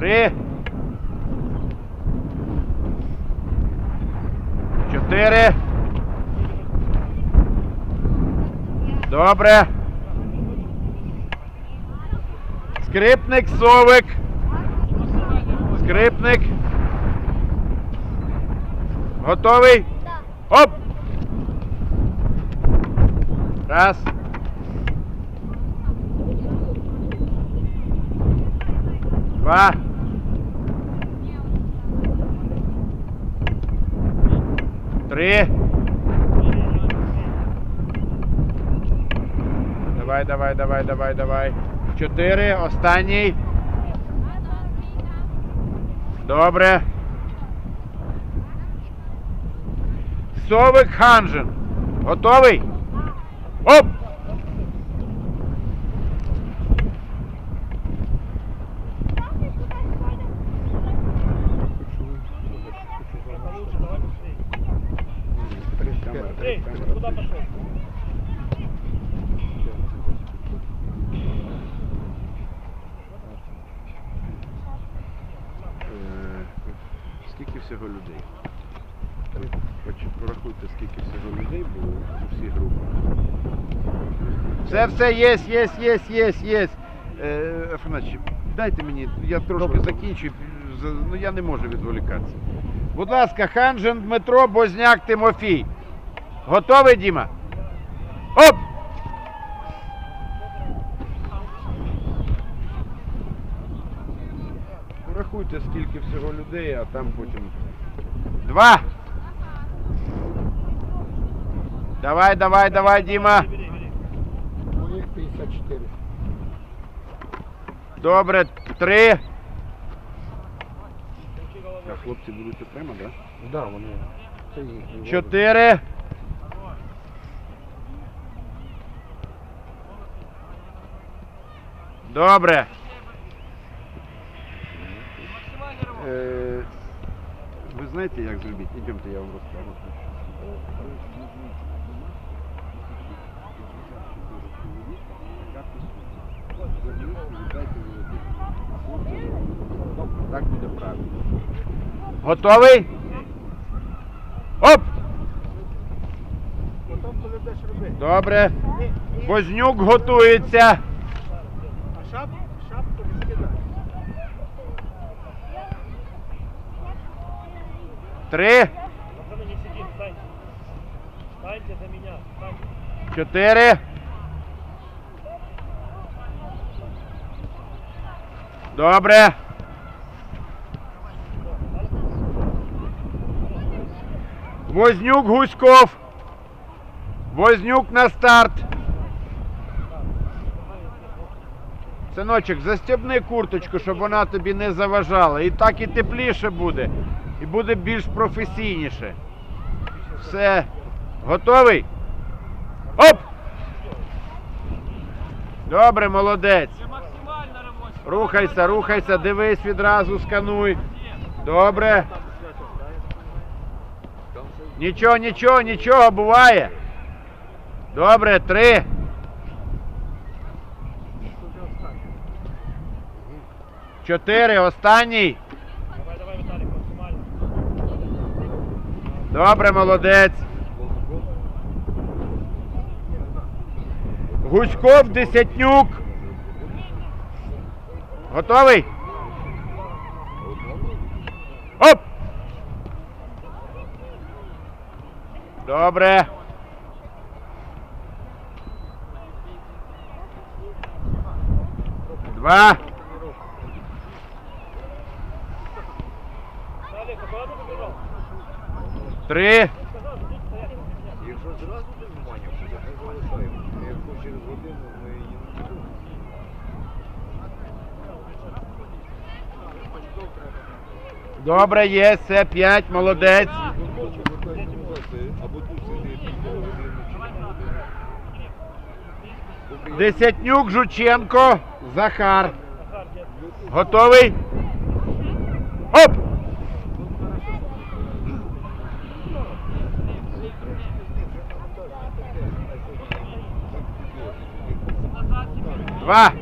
Три. Чотири. Добре. Скрипник, совик. Скрипник. Готовий? Оп! Раз. Два. Три. Давай, давай, давай, давай, давай. Чотири. Останній. Добре. Совик Ханжин. Готовий? Оп! Куда пошел? Е, Скільки всього людей? Порахуйте, скільки всього людей було у всіх групах. Все, все, є, є, є, є, є. Афанасьович, дайте мені, я трошки закінчу, ну я не можу відволікатися. Будь ласка, Ханжин Дмитро, Бозняк Тимофій. Готовий, Діма? Оп! Порахуйте, скільки всього людей, а там потім. Два. Давай, давай, давай, Діма. У них 54. Добре, три. А хлопці будуть окремо, так? Да, вони. Це їхні. Чотири. Добре. Е, ви знаєте, як зробити? Ідемте, я вам розкажу. Так буде правильно. Готовий? Оп! Добре. Вознюк готується. А шап, шапку не скидай. Три, встаньте. За меня, чотири. Добре. Вознюк Гуськов. Вознюк на старт. Синочок, застібни курточку, щоб вона тобі не заважала. І так і тепліше буде. І буде більш професійніше. Все. Готовий? Оп! Добре, молодець. Рухайся, рухайся, дивись відразу, скануй. Добре. Нічого, нічого, нічого, буває. Добре, три. Чотири, останній. Давай, давай, Виталик, максимально. Добре, молодець. Гуськов, Десятнюк. Готовий? Оп! Добре. Два. Виталик, а куда ты побежал? Три. Якщо зразу буде, ми залишаємо. Якщо через годину ми її не будемо. Добре, є, все, п'ять, молодець. Десятнюк, Жученко. Захар. Готовий? Оп! Два.